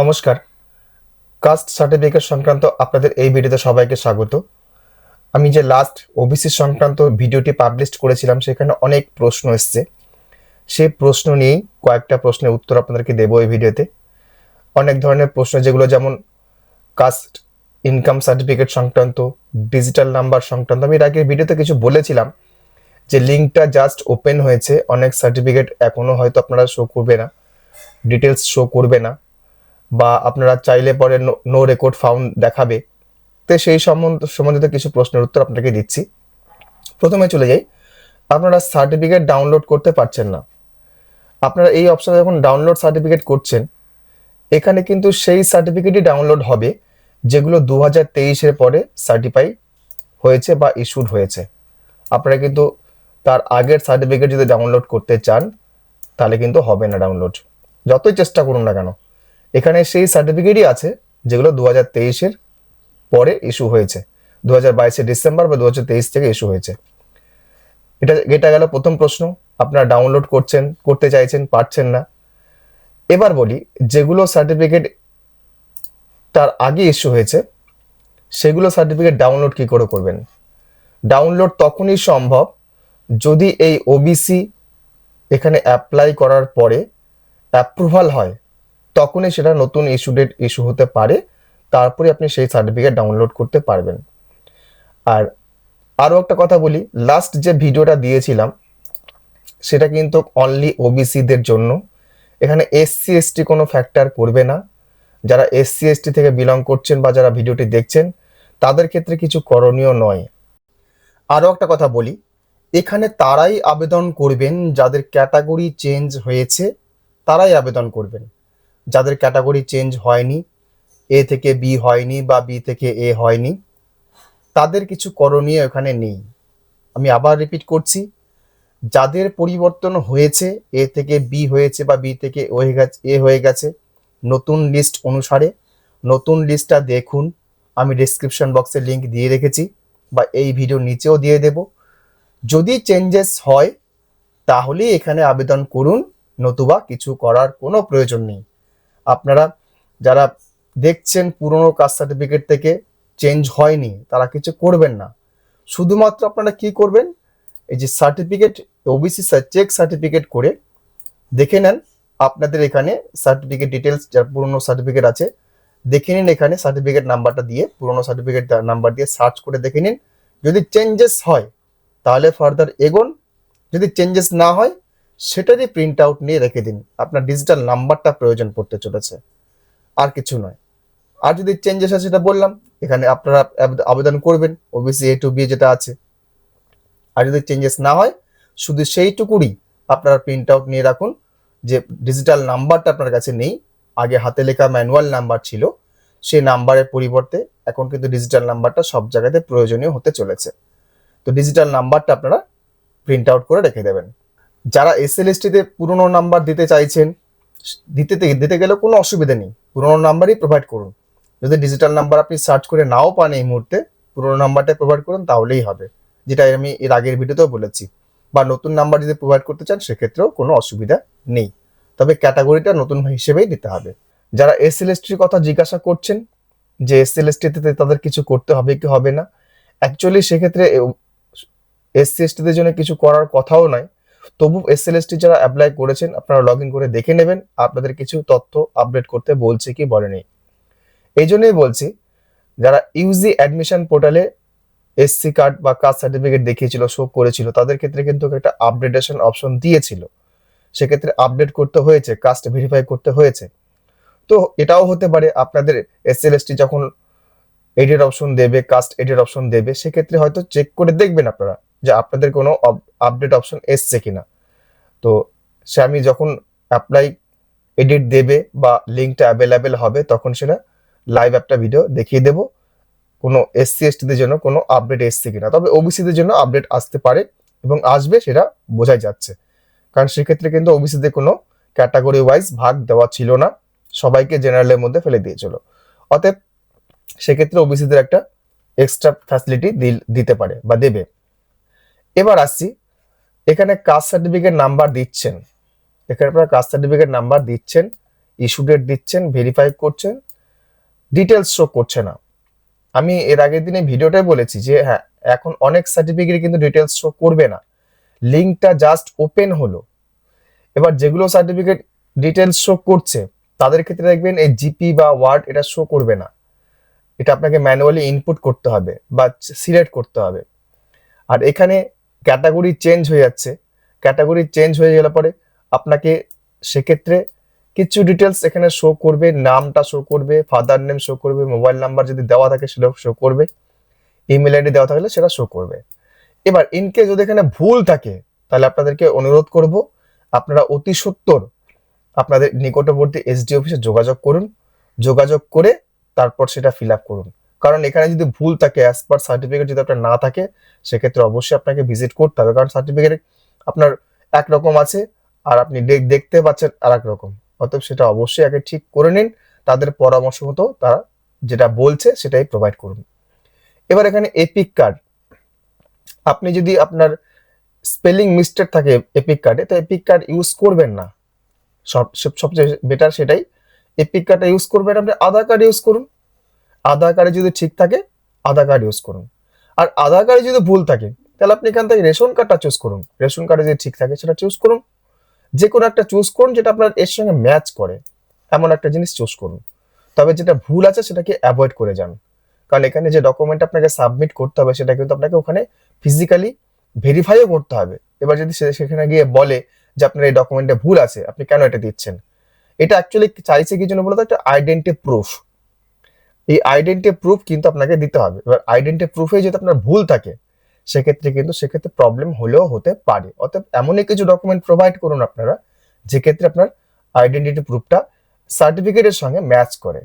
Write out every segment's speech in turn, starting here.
নমস্কার। Caste certificate সংক্রান্ত আপনাদের এই ভিডিওতে সবাইকে স্বাগত। আমি যে লাস্ট ওবিসি সংক্রান্ত ভিডিওটি পাবলিশ করেছিলাম, সেখানে অনেক প্রশ্ন এসছে। সেই প্রশ্ন নিয়েই কয়েকটা প্রশ্নের উত্তর আপনাদেরকে দেবো এই ভিডিওতে। অনেক ধরনের প্রশ্ন, যেগুলো যেমন কাস্ট ইনকাম সার্টিফিকেট সংক্রান্ত, ডিজিটাল নাম্বার সংক্রান্ত। আমি এর আগের ভিডিওতে কিছু বলেছিলাম যে লিঙ্কটা জাস্ট ওপেন হয়েছে, অনেক সার্টিফিকেট এখনও হয়তো আপনারা শো করবে না ডিটেলস শো করবে না। বা আপনারা চাইলে পরে নো রেকর্ড ফাউন্ড দেখাবে। তো সেই সম্বন্ধ, সম্বন্ধিত কিছু প্রশ্নের উত্তর আপনাকে দিচ্ছি। প্রথমে চলে যাই। আপনারা সার্টিফিকেট ডাউনলোড করতে পারছেন না। আপনারা এই অপশানে যখন ডাউনলোড সার্টিফিকেট করছেন, এখানে কিন্তু সেই সার্টিফিকেটই ডাউনলোড হবে, যেগুলো দু হাজার তেইশের পরে সার্টিফাই হয়েছে বা ইস্যুড হয়েছে। আপনারা কিন্তু তার আগের সার্টিফিকেট যদি ডাউনলোড করতে চান, তাহলে কিন্তু হবে না ডাউনলোড যতই চেষ্টা করুন না কেন। এখানে সেই সার্টিফিকেটই আছে যেগুলো দু হাজার তেইশের পরে ইস্যু হয়েছে। দু হাজার বাইশে ডিসেম্বর বা দু হাজার তেইশ থেকে ইস্যু হয়েছে। এটা এটা গেল প্রথম প্রশ্ন। আপনারা ডাউনলোড করছেন, করতে চাইছেন, পারছেন না। এবার বলি, যেগুলো সার্টিফিকেট তার আগে ইস্যু হয়েছে, সেগুলো সার্টিফিকেট ডাউনলোড কি করে করবেন? ডাউনলোড তখনই সম্ভব যদি এই ওবিসি এখানে অ্যাপ্লাই করার পরে অ্যাপ্রুভাল হয়। তখনই সেটা নতুন ইস্যু ডেট ইস্যু হতে পারে, তারপরে আপনি সেই সার্টিফিকেট ডাউনলোড করতে পারবেন। আর আরও একটা কথা বলি লাস্ট যে ভিডিওটা দিয়েছিলাম, সেটা কিন্তু অনলি ওবিসিদের জন্য। এখানে এসসি এসটি কোনো ফ্যাক্টর করবে না। যারা এসসি এসটি থেকে বিলং করছেন বা যারা ভিডিওটি দেখছেন, তাদের ক্ষেত্রে কিছু করণীয় নয়। আরও একটা কথা বলি, এখানে তারাই আবেদন করবেন, যাদের ক্যাটাগরি চেঞ্জ হয়েছে, তারাই আবেদন করবেন। যাদের ক্যাটাগরি চেঞ্জ হয়নি এ থেকে বি হয়নি বা বি থেকে এ হয়নি, তাদের কিছু করণীয় এখানে নেই। আমি আবার রিপিট করছি, যাদের পরিবর্তন হয়েছে এ থেকে বি হয়েছে বা বি থেকে হয়ে গেছে এ হয়ে গেছে, নতুন লিস্ট অনুসারে, নতুন লিস্টটা দেখুন। আমি ডিসক্রিপশন বক্সে লিংক দিয়ে রেখেছি বা এই ভিডিও নিচেও দিয়ে দেব। যদি চেঞ্জেস হয় তাহলে এখানে আবেদন করুন, নতুবা কিছু করার কোনো প্রয়োজন নেই। আপনারা যারা দেখছেন পুরনো কাস্ট সার্টিফিকেট থেকে চেঞ্জ হয়নি, তারা কিছু করবেন না। শুধুমাত্র আপনারা কি করবেন? এই যে সার্টিফিকেট ওবিসি চেক সার্টিফিকেট করে দেখে নেন আপনাদের এখানে সার্টিফিকেট ডিটেলস যার পুরনো সার্টিফিকেট আছে, দেখে নিন এখানে সার্টিফিকেট নাম্বারটা দিয়ে, পুরনো সার্টিফিকেট নাম্বার দিয়ে সার্চ করে দেখে নিন। যদি চেঞ্জেস হয়, তাহলে ফার্দার এগোন। যদি চেঞ্জেস না হয় সেটারই প্রিন্ট আউট নিয়ে রেখে দিন। আপনার ডিজিটাল নাম্বারটা প্রয়োজন পড়তে চলেছে। আর কিছু নয়। আর যদি চেঞ্জেস আছে সেটা বললাম, এখানে আপনারা আবেদন করবেন ওবিসি এ টু বি যেটা আছে। আর যদি চেঞ্জেস না হয়, শুধু সেইটুকুরই আপনারা প্রিন্ট আউট নিয়ে রাখুন, যে ডিজিটাল নাম্বারটা আপনার কাছে নেই। আগে হাতে লেখা ম্যানুয়াল নাম্বার ছিল সেই নাম্বারের পরিবর্তে এখন কিন্তু ডিজিটাল নাম্বারটা সব জায়গাতে প্রয়োজনীয় হতে চলেছে। তো ডিজিটাল নাম্বারটা আপনারা প্রিন্ট আউট করে রেখে দেবেন। যারা এসএলএসটিতে পুরনো নাম্বার দিতে চাইছেন, দিতে দিতে গেলে কোনো অসুবিধা নেই। পুরনো নাম্বারই প্রোভাইড করুন। যদি ডিজিটাল নাম্বার আপনি সার্চ করে নাও পান এই মুহূর্তে, পুরনো নাম্বারটা প্রোভাইড করুন, তাহলেই হবে। যেটা আমি এর আগের ভিডিওতেও বলেছি। বা নতুন নাম্বার যদি প্রোভাইড করতে চান, সেক্ষেত্রেও কোনো অসুবিধা নেই। তবে ক্যাটাগরিটা নতুন হিসেবেই দিতে হবে। যারা এসএলএসটির কথা জিজ্ঞাসা করছেন, যে এসএলএসটিতে তাদের কিছু করতে হবে কি হবে না অ্যাকচুয়ালি সেক্ষেত্রে এসসি এসটিদের জন্য কিছু করার কথাও নয়। তবু এসএলএসটি যারা অ্যাপ্লাই করেছেন, আপনারা লগ ইন করে দেখে নেবেন, আপনাদের কিছু তথ্য আপডেট করতে বলছে কি বলেনি। এই জন্যই বলছি, যারা ইউজি অ্যাডমিশন পোর্টালে এসসি কার্ড বা কাস্ট সার্টিফিকেট দেখিয়েছিল শো করেছিল, তাদের ক্ষেত্রে কিন্তু একটা আপডেটেশন অপশন দিয়েছিল। সেক্ষেত্রে আপডেট করতে হয়েছে কাস্ট ভেরিফাই করতে হয়েছে। তো এটাও হতে পারে, আপনাদের এসএলএসটি যখন এডিট অপশন দেবে কাস্ট এডিট অপশন দেবে, সেক্ষেত্রে হয়তো চেক করে দেখবেন আপনারা। যে আপনাদের কোনো আপডেট অপশন এসছে কিনা। তো সে আমি যখন অ্যাপ্লাই এডিট দেবে বা লিঙ্কটা অ্যাভেলেবেল হবে, তখন সেটা লাইভ একটা ভিডিও দেখিয়ে দেব। কোনো এসসি এসটিদের জন্য কোনো আপডেট এসছে কিনা। তবে ওবিসিদের জন্য আপডেট আসতে পারে এবং আসবে সেটা বোঝাই যাচ্ছে। কারণ সেক্ষেত্রে কিন্তু ওবিসিদের কোনো ক্যাটাগরি ওয়াইজ ভাগ দেওয়া ছিল না। সবাইকে জেনারেলের মধ্যে ফেলে দিয়েছিল। অতএব সেক্ষেত্রে ওবিসিদের একটা এক্সট্রা ফ্যাসিলিটি দিতে পারে বা দেবে। এবার আসছি এখানে কাস্ট সার্টিফিকেট নাম্বার দিচ্ছেন। এখানে আপনারা কাস্ট সার্টিফিকেট নাম্বার দিচ্ছেন, ইস্যু ডেট দিচ্ছেন ভেরিফাই করছেন ডিটেলস শো করছে না। আমি এর আগের দিনে ভিডিওটাই বলেছি যে হ্যাঁ এখন অনেক সার্টিফিকেট কিন্তু ডিটেলস শো করবে না। লিঙ্কটা জাস্ট ওপেন হলো। এবার যেগুলো সার্টিফিকেট ডিটেলস শো করছে, তাদের ক্ষেত্রে দেখবেন এই জিপি বা ওয়ার্ড এটা শো করবে না। এটা আপনাকে ম্যানুয়ালি ইনপুট করতে হবে বা সিলেক্ট করতে হবে। আর এখানে ক্যাটাগরি চেঞ্জ হয়ে যাচ্ছে। ক্যাটাগরি চেঞ্জ হয়ে গেলে পরে আপনাকে সেক্ষেত্রে কিছু ডিটেলস এখানে শো করবে, নামটা শো করবে ফাদার নেম শো করবে মোবাইল নাম্বার যদি দেওয়া থাকে সেটাও শো করবে ইমেল আইডি দেওয়া থাকলে সেটা শো করবে। এবার ইনকেস যদি এখানে ভুল থাকে, তাহলে আপনাদেরকে অনুরোধ করব, আপনারা অতি সত্তর আপনাদের নিকটবর্তী এসডি অফিসে যোগাযোগ করুন, যোগাযোগ করে তারপর সেটা ফিল আপ করুন। কারণ এখানে যদি ভুল থাকে অ্যাজ পার সার্টিফিকেট যদি আপনার না থাকে, সেক্ষেত্রে অবশ্যই আপনাকে ভিজিট করতে হবে। কারণ সার্টিফিকেট আপনার একরকম আছে, আর আপনি দেখ- দেখতে পাচ্ছেন আর এক রকম। অতএব সেটা অবশ্যই আগে ঠিক করে নিন, তাদের পরামর্শ মতো তারা যেটা বলছে সেটাই প্রোভাইড করুন। এবার এখানে এপিক কার্ড আপনি যদি আপনার স্পেলিং মিস্টেক থাকে এপিক কার্ডে তো এপিক কার্ড ইউজ করবেন না। সব- সবচেয়ে বেটার সেটাই। এপিক কার্ডটা ইউজ করবেন আপনি, আধার কার্ড ইউজ করুন। আধার কার্ডে যদি ঠিক থাকে, আধার কার্ড ইউজ করুন। আর আধার কার্ডে যদি ভুল থাকে, তাহলে আপনি এখান থেকে রেশন কার্ডটা চুজ করুন। রেশন কার্ডে যদি ঠিক থাকে, সেটা চুজ করুন। যে কোনো একটা চুজ করুন, যেটা আপনার এর সঙ্গে ম্যাচ করে। এমন একটা জিনিস চুজ করুন। তবে যেটা ভুল আছে, সেটাকে অ্যাভয়েড করে যান। কারণ এখানে যে ডকুমেন্ট আপনাকে সাবমিট করতে হবে, সেটা কিন্তু আপনাকে ওখানে ফিজিক্যালি ভেরিফাইও করতে হবে। এবার যদি সেখানে গিয়ে বলে যে আপনার এই ডকুমেন্টে ভুল আছে, আপনি কেন এটা দিচ্ছেন? এটা অ্যাকচুয়ালি চাইছে কি জন্য বলতো? একটা আইডেন্টি প্রুফ এই আইডেন্টি প্রুফ কিন্তু আপনাকে দিতে হবে। এবার আইডেন্টি প্রুফে যদি আপনার ভুল থাকে, সেক্ষেত্রে কিন্তু সেক্ষেত্রে প্রবলেম হলেও হতে পারে। অর্থাৎ এমনই কিছু ডকুমেন্ট প্রোভাইড করুন আপনারা, যে ক্ষেত্রে আপনার আইডেন্টিটি প্রুফটা সার্টিফিকেটের সঙ্গে ম্যাচ করে।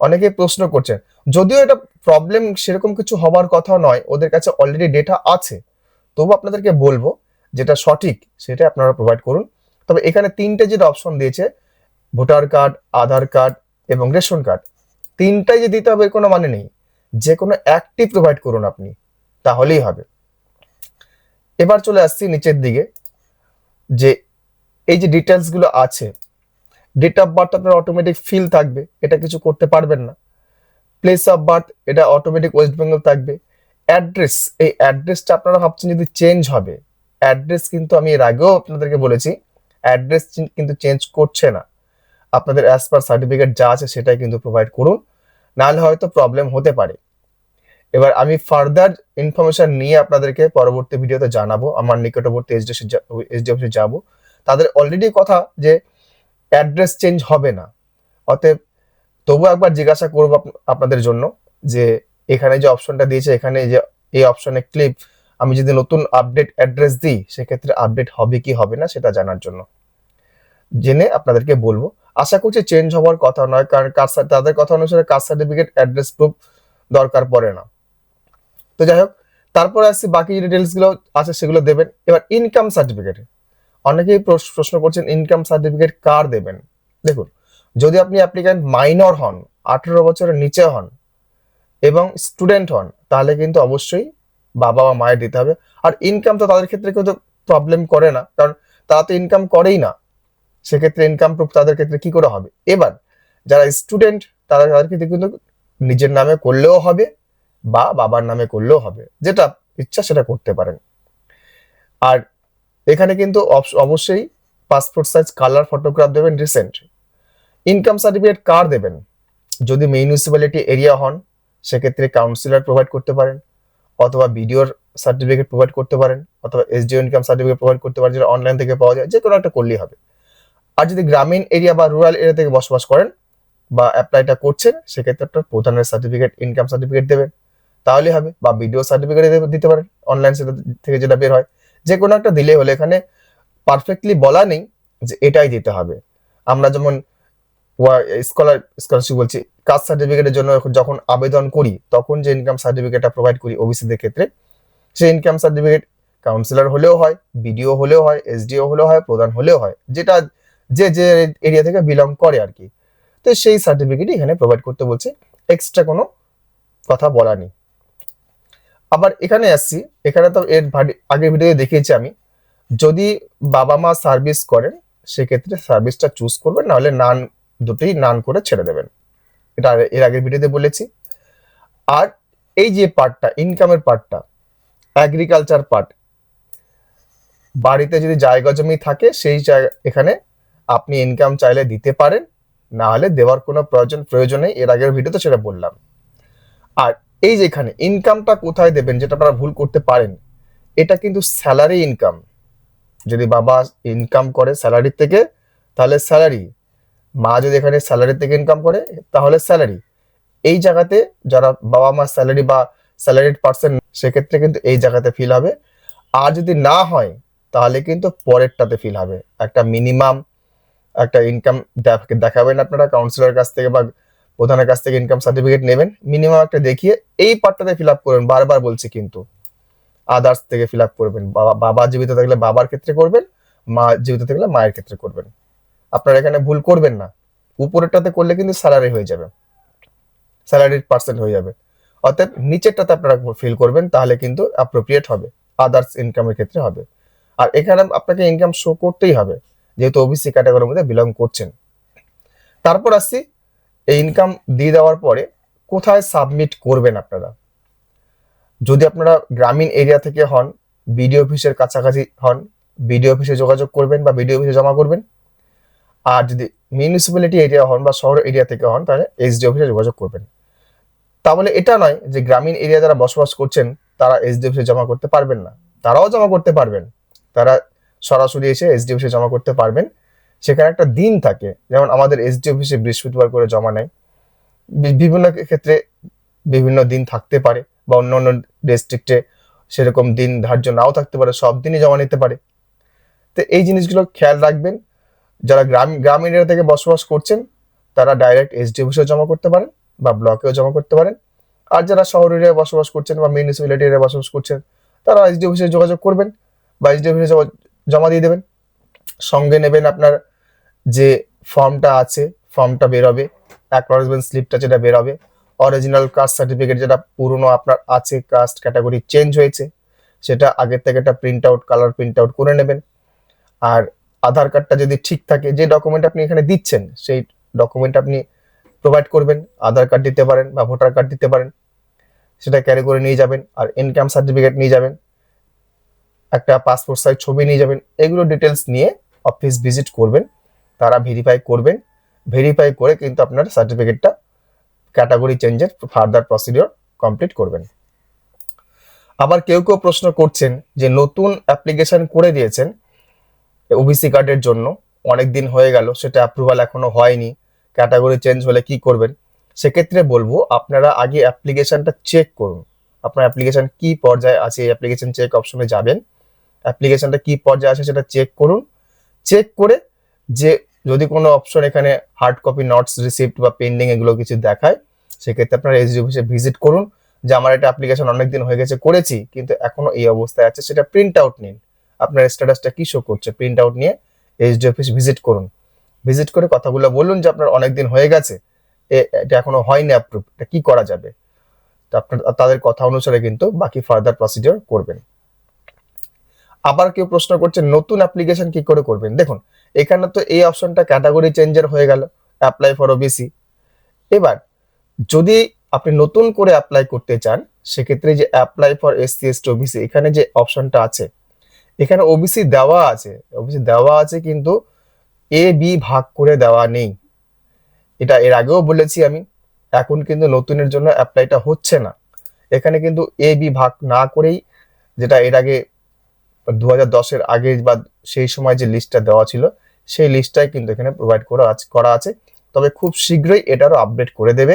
অনেকে প্রশ্ন করছেন, যদিও এটা প্রবলেম সেরকম কিছু হবার কথা নয়, ওদের কাছে অলরেডি ডেটা আছে, তবু আপনাদেরকে বলব যেটা সঠিক, সেটা আপনারা প্রোভাইড করুন। তবে এখানে তিনটে যেটা অপশন দিয়েছে, ভোটার কার্ড আধার কার্ড এবং রেশন কার্ড তিনটাই যে দিতে হবে কোনো মানে নেই। যে কোনো একটি প্রোভাইড করুন আপনি, তাহলেই হবে। এবার চলে আসছি নিচের দিকে, যে এই যে ডিটেলসগুলো আছে ডেট অফ বার্থ আপনার অটোমেটিক ফিল থাকবে, এটা কিছু করতে পারবেন না। প্লেস অফ বার্থ এটা অটোমেটিক ওয়েস্ট বেঙ্গল থাকবে। অ্যাড্রেস এই অ্যাড্রেসটা আপনারা ভাবছেন যদি চেঞ্জ হবে অ্যাড্রেস কিন্তু আমি এর আগেও আপনাদেরকে বলেছি অ্যাড্রেস কিন্তু চেঞ্জ করছে না। আপনাদের অ্যাজ পার সার্টিফিকেট যা আছে সেটাই কিন্তু প্রোভাইড করুন। নাহলে হয়তো প্রবলেম হতে পারে। এবার আমি ফার্দার ইনফরমেশন নিয়ে আপনাদেরকে পরবর্তী ভিডিওতে জানাব। আমার নিকটবর্তী এসডি এসডি অফিসে যাব। তাদের অলরেডি কথা যে অ্যাড্রেস চেঞ্জ হবে না। অতএব তবু একবার জিজ্ঞাসা করব আপ- আপনাদের জন্য যে এখানে যে অপশনটা দিয়েছে, এখানে যে এই অপশনে ক্লিপ আমি যদি নতুন আপডেট অ্যাড্রেস দিই, সেক্ষেত্রে আপডেট হবে কি হবে না সেটা জানার জন্য। জেনে আপনাদেরকে বলব। আশা করছি চেঞ্জ হওয়ার কথা নয়, কারণ তাদের কথা অনুসারে কাস্ট সার্টিফিকেট অ্যাড্রেস প্রুফ দরকার পড়ে না। তো যাই হোক, তারপরে আসছি বাকি ডিটেলসগুলো আছে সেগুলো দেবেন। এবার ইনকাম সার্টিফিকেট অনেকেই প্রশ- প্রশ্ন করছেন ইনকাম সার্টিফিকেট কার দেবেন? দেখুন, যদি আপনি অ্যাপ্লিক্যান্ট মাইনর হন, আঠেরো বছরের নিচে হন এবং স্টুডেন্ট হন, তাহলে কিন্তু অবশ্যই বাবা বা মায়ের দিতে হবে। আর ইনকাম তো তাদের ক্ষেত্রে কিন্তু প্রবলেম করে না, কারণ তারা তো ইনকাম করেই না। সেক্ষেত্রে ইনকাম প্রুফ তাদের ক্ষেত্রে কি করে হবে? এবার, যারা স্টুডেন্ট তারা তাদের ক্ষেত্রে কিন্তু নিজের নামে করলেও হবে বা বাবার নামে করলেও হবে। যেটা ইচ্ছা সেটা করতে পারেন। আর এখানে কিন্তু অবশ্যই পাসপোর্ট সাইজ কালার ফটোগ্রাফ দেবেন রিসেন্ট ইনকাম সার্টিফিকেট কার দেবেন। যদি মিউনিসিপ্যালিটি এরিয়া হন, সেক্ষেত্রে কাউন্সিলর প্রোভাইড করতে পারেন। অথবা বিডিওর সার্টিফিকেট প্রোভাইড করতে পারেন। অথবা এসডিও ইনকাম সার্টিফিকেট প্রোভাইড করতে পারেন, যেটা অনলাইন থেকে পাওয়া যায়। যে কোনো একটা করলেই হবে। আর যদি গ্রামীণ এরিয়া বা রুরাল এরিয়া থেকে বসবাস করেন বা অ্যাপ্লাইটা করছেন, সেক্ষেত্রে আপনার প্রধানের সার্টিফিকেট ইনকাম সার্টিফিকেট দেবেন। তাহলেই হবে, বা বিডিও সার্টিফিকেট দিতে পারেন। অনলাইন থেকে যেটা বের হয় যে কোনো একটা দিলে হলে। এখানে পারফেক্টলি বলা নেই যে এটাই দিতে হবে। আমরা যেমন স্কলার স্কলারশিপ বলছি কাস্ট সার্টিফিকেটের জন্য যখন আবেদন করি, তখন যে ইনকাম সার্টিফিকেটটা প্রোভাইড করি ওবিসিদের ক্ষেত্রে, সেই ইনকাম সার্টিফিকেট কাউন্সিলর হলেও হয় বিডিও হলেও হয় এসডিও হলেও হয়, প্রধান হলেও হয়। যেটা যে যে এরিয়া থেকে বিলং করে আর কি তো সেই সার্টিফিকেটই এখানে প্রোভাইড করতে বলছে। এক্সট্রা কোনো কথা বলা নেই। আবার এখানে আসছি। এখানে তো এর আগের ভিডিওতে দেখিয়েছি আমি। যদি বাবা মা সার্ভিস করেন, সেক্ষেত্রে সার্ভিসটা চুজ করবেন, নাহলে নান দুটোই নান করে ছেড়ে দেবেন। এটা এর আগের ভিডিওতে বলেছি। আর এই যে পার্টটা ইনকামের পার্টটা অ্যাগ্রিকালচার পার্ট বাড়িতে যদি জায়গা জমি থাকে, সেই জায়গা, এখানে আপনি ইনকাম চাইলে দিতে পারেন, না হলে দেওয়ার কোনো প্রয়োজন প্রয়োজন, এর আগের ভিডিওতে সেটা বললাম। আর এই যে এখানে ইনকামটা কোথায় দেবেন, যেটা আপনারা ভুল করতে পারেন, এটা কিন্তু স্যালারি ইনকাম যদি বাবা ইনকাম করে স্যালারি থেকে, তাহলে স্যালারি মা যদি এখানে স্যালারি থেকে ইনকাম করে, তাহলে স্যালারি এই জায়গাতে যারা বাবা মা স্যালারি বা স্যালারিড পার্সন সেক্ষেত্রে কিন্তু এই জায়গাতে ফিল হবে। আর যদি না হয়, তাহলে কিন্তু পরেরটাতে ফিল হবে। একটা মিনিমাম একটা ইনকাম দেখাবেন আপনারা কাউন্সিলর কাছ থেকে বা প্রধানের কাছ থেকে ইনকাম সার্টিফিকেট নেবেন। মিনিমাম একটা দেখিয়ে এই পার্টটাতে ফিল আপ করবেন, বারবার বলছি কিন্তু। আদার্স থেকে ফিল আপ করবেন। বাবা বাবা জীবিত থাকলে বাবার ক্ষেত্রে করবেন, মা জীবিত থাকলে মায়ের ক্ষেত্রে করবেন। আপনারা এখানে ভুল করবেন না। উপরেরটাতে করলে কিন্তু স্যালারি হয়ে যাবে। স্যালারিড পার্সেন্ট হয়ে যাবে। অতএব নিচেরটাতে আপনারা ফিল করবেন, তাহলে কিন্তু অ্যাপ্রোপ্রিয়েট হবে। আদার্স ইনকামের ক্ষেত্রে হবে। আর এখানে আপনাকে ইনকাম শো করতেই হবে। যেহেতু ওবিসি ক্যাটাগরির মধ্যে বিলং করছেন। তারপর আসছি, এই ইনকাম দিয়ে দেওয়ার পরে কোথায় সাবমিট করবেন আপনারা? যদি আপনারা গ্রামীণ এরিয়া থেকে হন বিডিও অফিসের কাছাকাছি হন বিডিও অফিসে যোগাযোগ করবেন বা বিডিও অফিসে জমা করবেন। আর যদি মিউনিসিপ্যালিটি এরিয়া হন বা শহর এরিয়া থেকে হন, তাহলে এসডি অফিসে যোগাযোগ করবেন। তাহলে এটা নয় যে গ্রামীণ এরিয়া যারা বসবাস করছেন, তারা এসডি অফিসে জমা করতে পারবেন না। তারাও জমা করতে পারবেন। তারা সরাসরি এসে এসডি অফিসে জমা করতে পারবেন। সেখানে একটা দিন থাকে, যেমন আমাদের এসডি অফিসে বৃহস্পতিবার করে জমা নেয়। বিভিন্ন ক্ষেত্রে বিভিন্ন দিন থাকতে পারে বা অন্য অন্য ডিস্ট্রিক্টে সেরকম দিন ধার্য নাও থাকতে পারে, সব দিনই জমা নিতে পারে। তো এই জিনিসগুলো খেয়াল রাখবেন। যারা গ্রাম গ্রাম এরিয়া থেকে বসবাস করছেন, তারা ডাইরেক্ট এসডি অফিসেও জমা করতে পারেন বা ব্লকেও জমা করতে পারেন। আর যারা শহর এরিয়ায় বসবাস করছেন বা মিউনিসিপ্যালিটি এরিয়ায় বসবাস করছেন, তারা এসডি অফিসে যোগাযোগ করবেন বা এসডি অফিসে জমা- দিয়ে দেবেন। সঙ্গে নেবেন আপনার যে ফর্মটা আছে, ফর্মটা বেরোবে অ্যাকনোলেজমেন্ট স্লিপটা যেটা বেরোবে অরিজিনাল কাস্ট সার্টিফিকেট যেটা পুরনো আপনার আছে কাস্ট ক্যাটাগরি চেঞ্জ হয়েছে, সেটা আগের থেকে একটা print out colour print out করে নেবেন। আর আধার কার্ডটা যদি ঠিক থাকে, যে ডকুমেন্ট আপনি এখানে দিচ্ছেন, সেই ডকুমেন্ট আপনি প্রোভাইড করবেন, আধার কার্ড দিতে পারেন বা ভোটার কার্ড দিতে পারেন, সেটা ক্যারি করে নিয়ে যাবেন, আর ইনকাম সার্টিফিকেট নিয়ে যাবেন। একটা পাসপোর্ট সাইজ ছবি নিয়ে যাবেন, এগুলো ডিটেলস নিয়ে অফিস ভিজিট করবেন, তারা ভেরিফাই করবেন ভেরিফাই করে কিন্তু আপনার সার্টিফিকেটটা ক্যাটাগরি চেঞ্জের ফার্দার প্রসিডিওর কমপ্লিট করবেন। আবার কেউ কেউ প্রশ্ন করছেন যে নতুন অ্যাপ্লিকেশন করে দিয়েছেন ওবিসি কার্ডের জন্য, অনেক দিন হয়ে গেল, সেটা অ্যাপ্রুভাল এখনও হয়নি ক্যাটাগরি চেঞ্জ হলে কি করবেন? সেক্ষেত্রে বলব, আপনারা আগে অ্যাপ্লিকেশনটা চেক করুন, আপনার অ্যাপ্লিকেশন কি পর্যায়ে আছে, এই অ্যাপ্লিকেশন চেক অপশনে যাবেন অ্যাপ্লিকেশনটা কি পর্যায়ে আছে সেটা চেক করুন। চেক করে যে যদি কোনো অপশন এখানে হার্ড কপি নোটস রিসিপ্ট বা পেন্ডিং এগুলো কিছু দেখায়, সেক্ষেত্রে আপনারা এসডি অফিসে ভিজিট করুন। যে আমার একটা অ্যাপ্লিকেশন অনেকদিন হয়ে গেছে, করেছি, কিন্তু এখনও এই অবস্থায় আছে, সেটা প্রিন্ট আউট নিন। আপনার স্ট্যাটাসটা কি শো করছে প্রিন্ট আউট নিয়ে এসডি অফিস ভিজিট করুন। ভিজিট করে কথাগুলো বলুন যে আপনার অনেকদিন হয়ে গেছে এটা এখনও হয়নি অ্যাপ্রুভ এটা কি করা যাবে? আপনার, তাদের কথা অনুসারে কিন্তু বাকি ফার্দার প্রসিডিওর করবেন। আবার কেউ প্রশ্ন করছে, নতুন অ্যাপ্লিকেশন কি করে করবেন? দেখুন, এখানে তো এই অপশনটা ক্যাটাগরি চেঞ্জের হয়ে গেল অ্যাপ্লাই ফর ওবিসি এবার, যদি আপনি নতুন করে অ্যাপ্লাই করতে চান, সেক্ষেত্রে যে apply for SC ST OBC এখানে যে অপশনটা আছে, এখানে ওবিসি দেওয়া আছে ওবিসি দেওয়া আছে কিন্তু এ বি ভাগ করে দেওয়া নেই। এটা এর আগেও বলেছি আমি, এখন কিন্তু নতুনের জন্য অ্যাপ্লাইটা হচ্ছে না। এখানে কিন্তু এ বি ভাগ না করেই, যেটা এর আগে দু হাজার আগে বা সেই সময় যে লিস্টটা দেওয়া ছিল, সেই লিস্টটাই কিন্তু এখানে প্রোভাইড করা আছে করা আছে। তবে খুব শীঘ্রই এটারও আপডেট করে দেবে।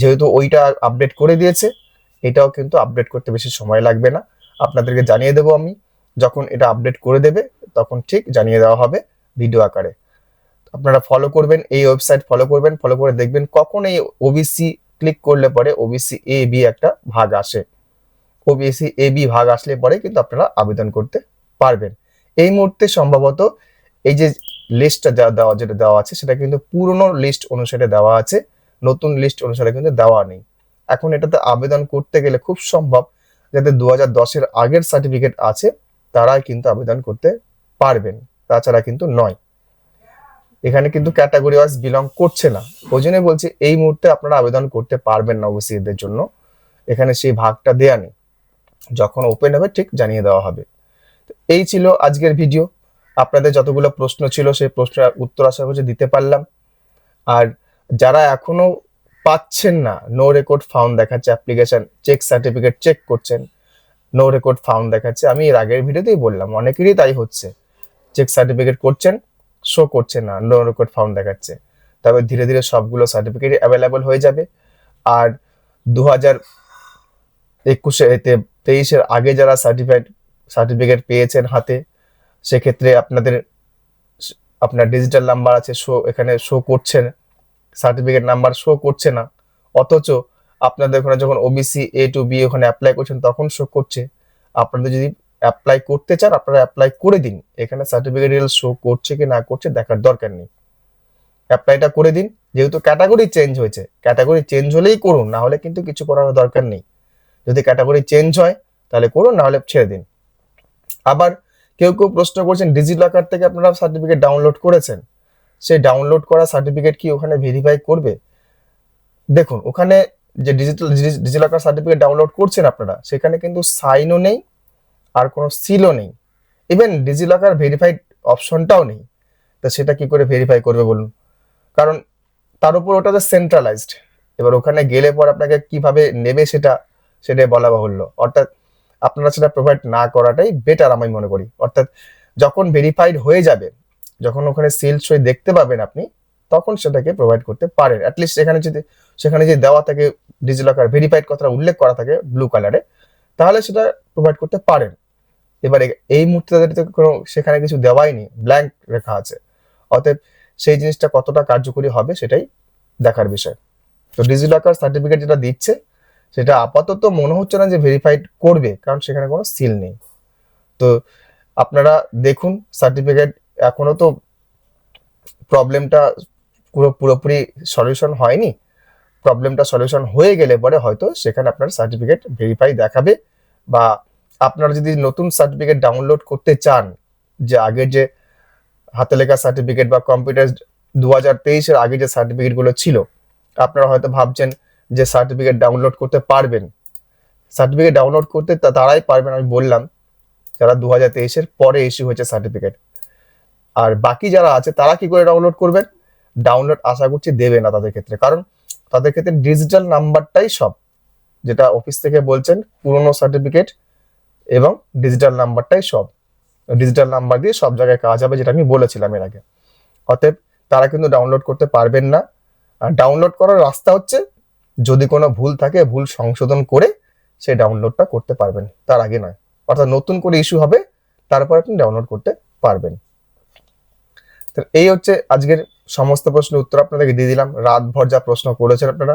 যেহেতু ওইটা আপডেট করে দিয়েছে, এটাও কিন্তু আপডেট করতে বেশি সময় লাগবে না। আপনাদেরকে জানিয়ে দেবো আমি, যখন এটা আপডেট করে দেবে, তখন ঠিক জানিয়ে দেওয়া হবে ভিডিও আকারে। আপনারা ফলো করবেন, এই ওয়েবসাইট ফলো করবেন ফলো করে দেখবেন কখন এই ওবিসি ক্লিক করলে পরে ওবিসি এ বি একটা ভাগ আসে। ওবিসি এ বি ভাগ আসলে পরে কিন্তু আপনারা আবেদন করতে পারবেন। এই মুহূর্তে সম্ভবত এই যে লিস্টটা যা দেওয়া যেটা দেওয়া আছে, সেটা কিন্তু পুরনো লিস্ট অনুসারে দেওয়া আছে। নতুন লিস্ট অনুসারে কিন্তু দেওয়া নেই। এখন এটাতে আবেদন করতে গেলে খুব সম্ভব যাতে দু হাজার দশের আগের সার্টিফিকেট আছে, তারাই কিন্তু আবেদন করতে পারবেন। তাছাড়া কিন্তু নয়। এখানে কিন্তু ক্যাটাগরি ওয়াইজ বিলং করছে না। ওই জন্যই বলছি, এই মুহূর্তে আপনারা আবেদন করতে পারবেন না ওবিসিদের জন্য। এখানে সেই ভাগটা দেয়া নেই। যখন ওপেন হবে, ঠিক জানিয়ে দেওয়া হবে। এই ছিল আজকের ভিডিও আপনাদের যতগুলো প্রশ্ন ছিল, সেই প্রশ্নের উত্তর আশা করছি দিতে পারলাম। আর যারা এখনও পাচ্ছেন না নো রেকর্ড ফাউন্ড দেখাচ্ছে অ্যাপ্লিকেশন চেক সার্টিফিকেট চেক করছেন নো রেকর্ড ফাউন্ড দেখাচ্ছে, আমি এর আগের ভিডিওতেই বললাম, অনেকেরই তাই হচ্ছে। চেক সার্টিফিকেট করছেন শো করছে না নো রেকর্ড ফাউন্ড দেখাচ্ছে। তবে ধীরে ধীরে সবগুলো সার্টিফিকেট অ্যাভেলেবল হয়ে যাবে। আর দু হাজার একুশে এতে তেইশের আগে যারা সার্টিফাইড সার্টিফিকেট পেয়েছেন হাতে, সেক্ষেত্রে আপনাদের আপনার ডিজিটাল নাম্বার আছে শো এখানে শো করছে সার্টিফিকেট নাম্বার শো করছে না। অথচ আপনাদের ওখানে যখন ওবিসি এ টু বি ওখানে অ্যাপ্লাই করছেন, তখন শো করছে। আপনাদের যদি অ্যাপ্লাই করতে চান, আপনারা অ্যাপ্লাই করে দিন। এখানে সার্টিফিকেট শো করছে কি না করছে, দেখার দরকার নেই। অ্যাপ্লাইটা করে দিন। যেহেতু ক্যাটাগরি চেঞ্জ হয়েছে ক্যাটাগরি চেঞ্জ হলেই করুন, না হলে কিন্তু কিছু করার দরকার নেই। যদি ক্যাটাগরি চেঞ্জ হয়, তাহলে করুন, না হলে ছেড়ে দিন। আবার কেউ কেউ প্রশ্ন করছেন ডিজি লকার থেকে আপনারা সার্টিফিকেট ডাউনলোড করেছেন? সেই ডাউনলোড করা সার্টিফিকেট কি ওখানে ভেরিফাই করবে? দেখুন, ওখানে যে digital digi DigiLocker certificate download করছেন আপনারা, সেখানে কিন্তু সাইনও নেই, আর কোনো সিলও নেই। ইভেন ডিজিলকার ভেরিফাইড অপশনটাও নেই। তা সেটা কি করে ভেরিফাই করবে বলুন? কারণ তার উপর ওটা তো সেন্ট্রালাইজড এবার ওখানে গেলে পর আপনাকে কীভাবে নেবে সেটা সেটাই বলা বাহুল্য। অর্থাৎ আপনারা সেটা প্রোভাইড না করাটাই বেটার আমি মনে করি। অর্থাৎ যখন ভেরিফাইড হয়ে যাবে, যখন ওখানে সিল সই দেখতে পাবেন আপনি, তখন সেটাকে প্রোভাইড করতে পারেন। অ্যাটলিস্ট সেখানে যদি, সেখানে যে দেওয়া থাকে ডিজিলকার ভেরিফাইড কথাটা উল্লেখ করা থাকে ব্লু কালারে তাহলে সেটা প্রোভাইড করতে পারেন। এবারে এই মুহূর্তে তাদের তো কোনো, সেখানে কিছু দেওয়াই নেই ব্ল্যাঙ্ক রেখা আছে। অতএব সেই জিনিসটা কতটা কার্যকরী হবে সেটাই দেখার বিষয়। তো ডিজিলকার সার্টিফিকেট যেটা দিচ্ছে সেটা আপাতত মনে হচ্ছে না যে ভেরিফাইড করবে, কারণ সেখানে কোনো সিল নেই। তো আপনারা দেখুন সার্টিফিকেট এখনও তো প্রবলেমটা পুরো, পুরোপুরি সলিউশন হয়নি। প্রবলেমটা সলিউশন হয়ে গেলে পরে হয়তো সেখানে আপনার সার্টিফিকেট ভেরিফাই দেখাবে, বা আপনারা যদি নতুন সার্টিফিকেট ডাউনলোড করতে চান, যে আগের যে হাতে লেখা সার্টিফিকেট বা কম্পিউটার দু হাজার তেইশের আগে যে সার্টিফিকেটগুলো ছিল, আপনারা হয়তো ভাবছেন যে সার্টিফিকেট ডাউনলোড করতে পারবেন। সার্টিফিকেট ডাউনলোড করতে তারাই পারবেন আমি বললাম, যারা দু হাজার তেইশের পরে ইস্যু হয়েছে সার্টিফিকেট আর বাকি যারা আছে, তারা কি করে ডাউনলোড করবেন? ডাউনলোড আশা করছি দেবে না তাদের ক্ষেত্রে। কারণ তাদের ক্ষেত্রে ডিজিটাল নাম্বারটাই সব। যেটা অফিস থেকে বলছেন, পুরনো সার্টিফিকেট এবং ডিজিটাল নাম্বারটাই সব। ডিজিটাল নাম্বার দিয়ে সব জায়গায় কাজ হবে যেটা আমি বলেছিলাম এর আগে। অতএব তারা কিন্তু ডাউনলোড করতে পারবেন না। আর ডাউনলোড করার রাস্তা হচ্ছে যদি কোনো ভুল থাকে, ভুল সংশোধন করে সেই ডাউনলোডটা করতে পারবেন। তার আগে নয়। অর্থাৎ নতুন করে ইস্যু হবে, তারপর আপনি ডাউনলোড করতে পারবেন। তো এই হচ্ছে আজকের সমস্ত প্রশ্নের উত্তর আপনাদেরকে দিয়ে দিলাম। রাতভর যা প্রশ্ন করেছেন আপনারা,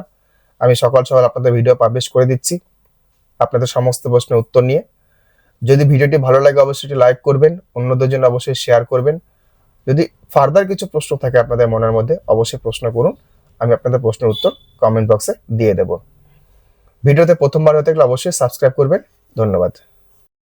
আমি সকাল সকাল আপনাদের ভিডিও পাবলিশ করে দিচ্ছি আপনাদের সমস্ত প্রশ্নের উত্তর নিয়ে। যদি ভিডিওটি ভালো লাগে অবশ্যই লাইক করবেন, অন্যদের জন্য অবশ্যই শেয়ার করবেন। যদি ফার্দার কিছু প্রশ্ন থাকে আপনাদের মনের মধ্যে, অবশ্যই প্রশ্ন করুন। আমি আপনাদের প্রশ্নের উত্তর কমেন্ট বক্সে দিয়ে দেব। ভিডিওতে প্রথমবার হতে গেলে অবশ্যই সাবস্ক্রাইব করবেন। ধন্যবাদ।